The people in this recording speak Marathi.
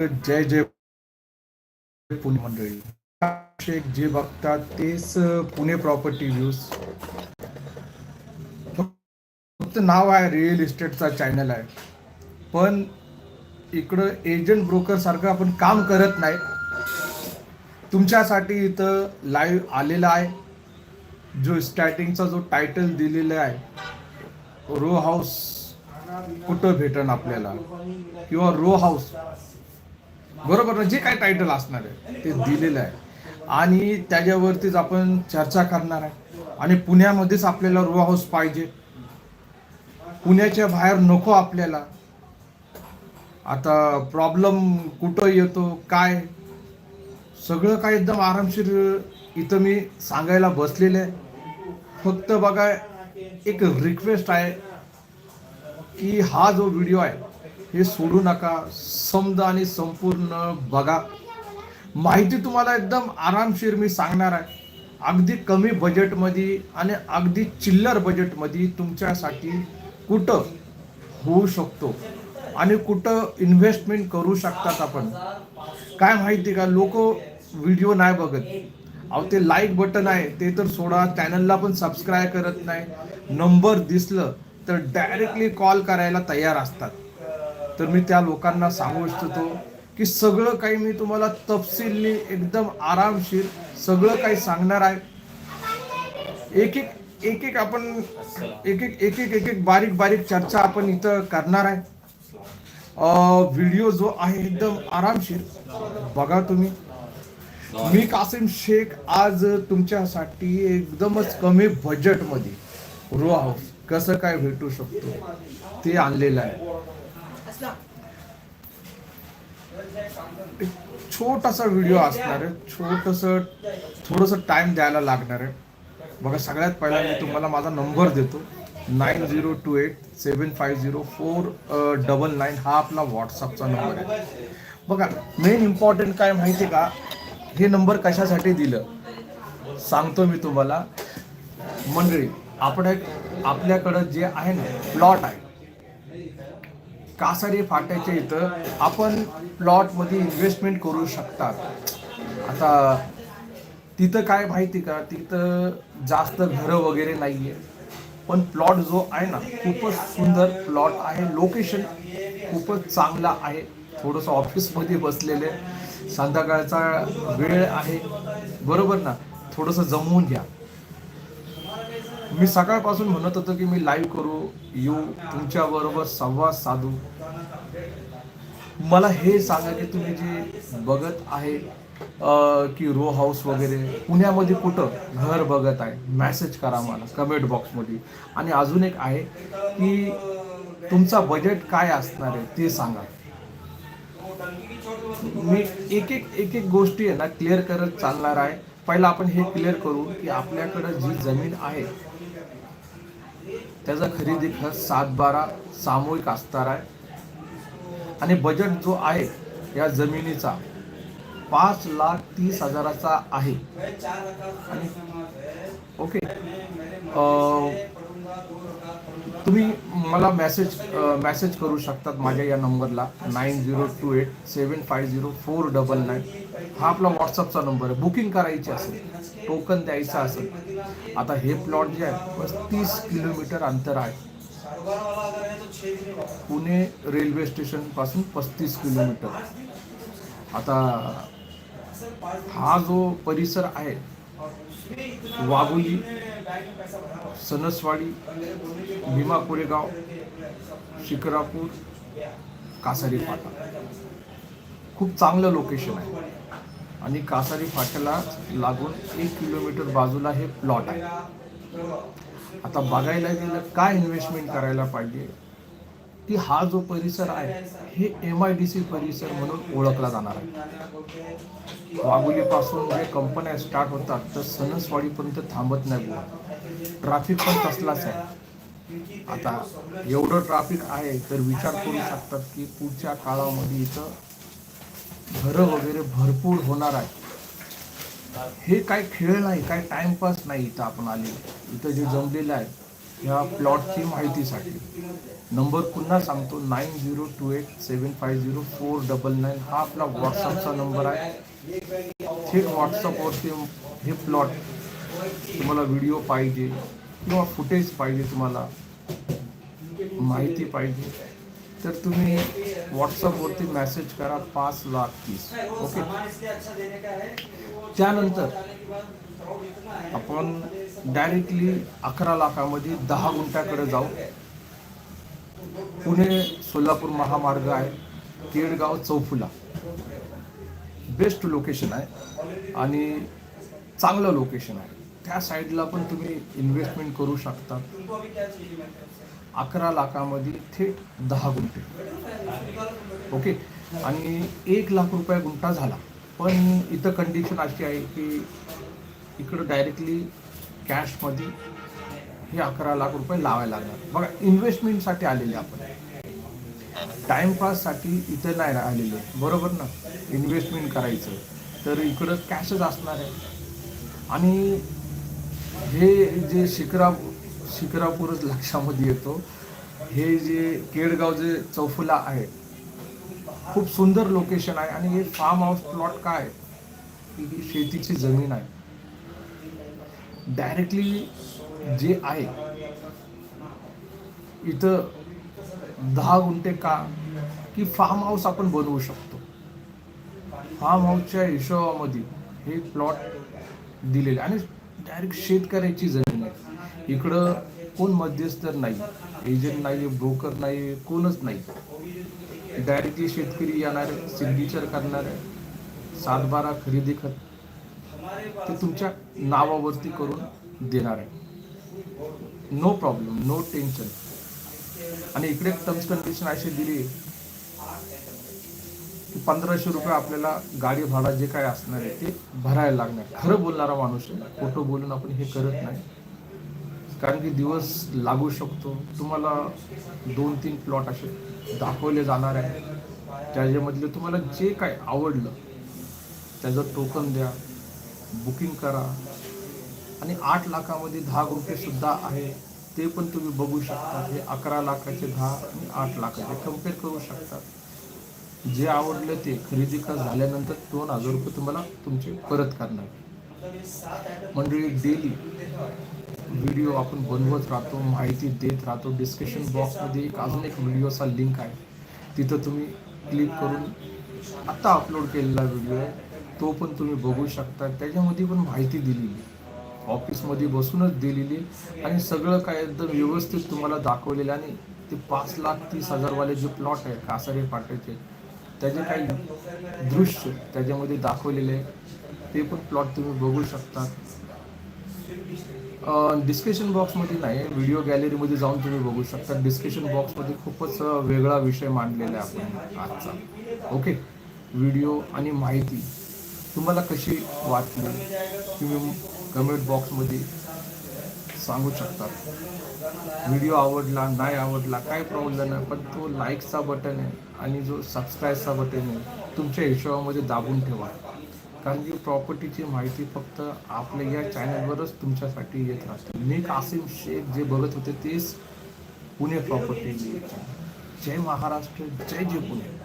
जय जय पुणे मंडळी. जे बघतात तेच पुणे प्रॉपर्टी व्ह्यूज फक्त नाव आहे रिअल इस्टेटचा चॅनल आहे. पण इकडं एजंट ब्रोकर सारखं आपण काम करत नाही. तुमच्यासाठी इथं लाईव्ह आलेला आहे. जो स्टार्टिंगचा जो टायटल दिलेला आहे रो हाऊस कुठं भेटन आपल्याला? किंवा रो हाऊस बरोबर ना जे काय टायटल असणार आहे ते दिलेलं आहे. आणि त्याच्यावरतीच आपण चर्चा करणार आहे. आणि पुण्यामध्येच आपल्याला रो हाऊस पाहिजे. पुण्याच्या बाहेर नको आपल्याला. आता प्रॉब्लेम कुठं येतो काय? सगळं काय एकदम आरामशीर इथं मी सांगायला बसलेलं आहे. फक्त बघा एक रिक्वेस्ट आहे की हा जो व्हिडिओ आहे हे सोडू नका. समजा आणि संपूर्ण बघा. माहिती तुम्हाला एकदम आरामशीर मी सांगणार आहे. अगदी कमी बजेटमध्ये आणि अगदी चिल्लर बजेटमध्ये तुमच्यासाठी कुठं होऊ शकतो आणि कुठं इन्व्हेस्टमेंट करू शकतात आपण. काय माहिती का? लोक व्हिडिओ नाही बघत. अहो ते लाईक बटन आहे ते तर सोडा. चॅनलला पण सबस्क्राईब करत नाही. नंबर दिसलं तर डायरेक्टली कॉल करायला तयार असतात. तर मी त्या लोकांना सांगू इच्छितो की सगळं काही मी तुम्हाला तपशीलनी एकदम आरामशीर सगळं काही सांगणार आहे. एक एक एक एक आपण एक एक एक एक एक एक बारीक बारीक चर्चा आपण इथं करणार आहे. व्हिडिओ जो आहे एकदम आरामशीर. बघा तुम्ही. मी कासिम शेख आज तुमच्यासाठी एकदमच कमी बजेटमध्ये रो हाऊस कसं काय भेटू शकतो ते आणलेलं आहे. एक छोटासा व्हिडिओ असणार आहे. छोटस थोडस टाइम द्यायला लागणार आहे. बघा सगळ्यात पहिला मी तुम्हाला माझा नंबर देतो. Nine zero two eight seven five zero four double nine हा आपला व्हॉट्सअपचा नंबर आहे. बघा मेन इम्पॉर्टंट काय माहिती आहे का? हे नंबर कशासाठी दिलं? सांगतो मी तुम्हाला. मंडळी आपण एक आपल्याकडं जे आहे ना प्लॉट आहे. कासारी फाट्याच्या इथं आपण प्लॉटमध्ये इन्व्हेस्टमेंट करू शकतात. आता तिथं काय माहिती का? तिथं जास्त घरं वगैरे नाही आहे पण प्लॉट जो आहे ना खूपच सुंदर प्लॉट आहे. लोकेशन खूपच चांगला आहे. थोडंसं ऑफिसमध्ये बसलेले. संध्याकाळचा वेळ आहे. बरोबर ना? थोडंसं जमवून घ्या. मी सकाळपासून म्हणत होतो की मी लाईव्ह करू येऊ तुमच्या बरोबर संवाद साधू. मला हे सांगा की तुम्ही जे बघत आहे की रो हाऊस वगैरे पुण्यामध्ये कुठं घर बघत आहे मॅसेज करा मला कमेंट बॉक्समध्ये आणि अजून एक आहे की तुमचा बजेट काय असणार आहे ते सांगा. मी एक एक एक एक गोष्टी आहे ना क्लिअर करत चालणार आहे. पहिला आपण हे क्लिअर करू की आपल्याकडं जी जमीन आहे त्याचा खरेदी खर्च सात बारा सामूहिक असणार आहे. आणि बजेट जो आहे या जमिनीचा पाच लाख तीस हजाराचा आहे. आणि ओके तुम्ही मला मेसेज मेसेज करू शकतात माझ्या या नंबरला. Nine zero two eight seven five zero four double nine हा आपला व्हॉट्सअपचा नंबर आहे. बुकिंग करायची असेल टोकन द्यायचं असेल आता हे प्लॉट जे आहे पस्तीस किलोमीटर अंतर आहे. पुणे रेल्वे स्टेशनपासून पस्तीस किलोमीटर. आता हा जो परिसर आहे वाघोली सनसवाडी भीमा कोरेगाव शिक्रापूर कासारी फाटा. खूप चांगलं लोकेशन आहे. आणि कासारी फाट्याला लागून एक किलोमीटर बाजूला हे प्लॉट आहे. आता बघायला गेलं काय इन्व्हेस्टमेंट करायला पाहिजे? की हा जो परिसर आहे हे एम आय डी सी परिसर म्हणून ओळखला जाणार आहे. वाघोलीपासून जे कंपन्या स्टार्ट होतात तर सणसवाडीपर्यंत थांबत नाही बुवा. ट्रॅफिक पण तसलाच आहे. आता एवढं ट्रॅफिक आहे तर विचार करू शकतात की पुढच्या काळामध्ये इथं घरं वगैरे भरपूर होणार आहे. हे काय खेळ नाही काय टाइमपास नाही इथं आपण आले इथं जे जमलेलं आहे ह्या प्लॉटची माहितीसाठी. नंबर पुन्हा सांगतो nine zero two eight seven five zero four double nine हा आपला व्हॉट्सअपचा नंबर आहे. थेट व्हॉट्सअपवरती हे प्लॉट तुम्हाला व्हिडिओ पाहिजे किंवा फुटेज पाहिजे तुम्हाला माहिती पाहिजे. तर तुम्ही व्हॉट्सअपवरती मेसेज करा पाच लाख तीस. ओके त्यानंतर आपण डायरेक्टली अकरा लाखामध्ये दहा गुंठ्याकडे जाऊ. पुणे सोलापूर महामार्ग आहे केडगाव चौफुला. बेस्ट लोकेशन आहे आणि चांगलं लोकेशन आहे. त्या साईडला पण तुम्ही इन्व्हेस्टमेंट करू शकता अकरा लाखामध्ये थेट दहा गुंठे. ओके आणि एक लाख रुपये गुंठा झाला. पण इथं कंडिशन अशी आहे की इकडं डायरेक्टली कॅशमध्ये हे अकरा लाख रुपये लावायला लागणार. बघा इन्व्हेस्टमेंटसाठी आलेले आपण. टाइमपाससाठी इथं नाही आलेले. बरोबर ना? इन्व्हेस्टमेंट करायचं. तर इकडं कॅशच असणार आहे. आणि हे जे शिकरा शिखरापूरच लक्षामध्ये येतो. हे जे केडगाव जे चौफुला आहे खूप सुंदर लोकेशन आहे. आणि हे फार्म हाऊस प्लॉट काय आहे? ही शेतीची जमीन आहे. डायरेक्टली जे आहे इथं दहा गुंठे का की फार्म हाऊस आपण बनवू शकतो. फार्म हाऊसच्या हिशोबामध्ये हे प्लॉट दिलेले. आणि डायरेक्ट शेतकऱ्याची जमीन आहे. इकडं कोण मध्यस्थर नाही एजंट नाही ब्रोकर नाही कोणच नाही. डायरेक्टली शेतकरी येणार सिग्नेचर करणार सातबारा खरेदी खत ते तुमच्या नावावरती करून देणार आहे. नो प्रॉब्लेम नो टेन्शन आणि इकडे टर्म्स कंडिशन अशी दिली की पंधराशे रुपये आपल्याला गाडी भाडा जे काय असणार आहे ते भरायला लागणार. खरं बोलणारा माणूस आहे. खोटं बोलून आपण हे करत नाही. कारण की दिवस लागू शकतो. तुम्हाला दोन तीन प्लॉट असे दाखवले जाणार आहे. त्याच्यामधले तुम्हाला जे काय आवडलं त्याचं टोकन द्या. बुकिंग करा. आणि आठ लाखामध्ये दहा रुपये सुद्धा आहे ते पण तुम्ही बघू शकता. हे अकरा लाखाचे दहा आणि आठ लाखाचे कंपेअर करू शकता जे आवडलं ते खरेदी का झाल्यानंतर दोन हजार रुपये तुम्हाला तुमचे परत करणार. मंडळी डेली व्हिडिओ आपण बनवत राहतो माहिती देत राहतो. डिस्कशन बॉक्समध्ये एक अजून एक व्हिडिओचा लिंक आहे. तिथं तुम्ही क्लिक करून आत्ता अपलोड केलेला व्हिडिओ आहे. तो पण तुम्ही बघू शकता. त्याच्यामध्ये पण माहिती दिलेली ऑफिसमध्ये बसूनच दिलेली आणि सगळं काय एकदम व्यवस्थित तुम्हाला दाखवलेलं आणि ते पाच लाख तीस हजारवाले जे प्लॉट आहे कासारे फाट्याचे त्याचे काही दृश्य त्याच्यामध्ये दाखवलेले आहे. ते पण प्लॉट तुम्ही बघू शकता. डिस्कशन बॉक्समध्ये नाही व्हिडिओ गॅलरीमध्ये जाऊन तुम्ही बघू शकता. डिस्कशन बॉक्समध्ये खूपच वेगळा विषय मांडलेला आहे आपण आजचा. ओके व्हिडिओ आणि माहिती. तुम्हाला कशी वाटली? तुम्ही कमेंट बॉक्समध्ये सांगू शकता. व्हिडिओ आवडला नाही आवडला काय प्रॉब्लेम नाही पण तो लाईकचा बटन आहे आणि जो सबस्क्राईबचा बटन आहे तुमच्या हिशोबामध्ये दाबून ठेवा. कारण की प्रॉपर्टीची माहिती फक्त आपल्या या चॅनलवरच तुमच्यासाठी येत राहते. मी कासिम शेख जे बघत होते तेच पुणे प्रॉपर्टी जय महाराष्ट्र जय जय पुणे.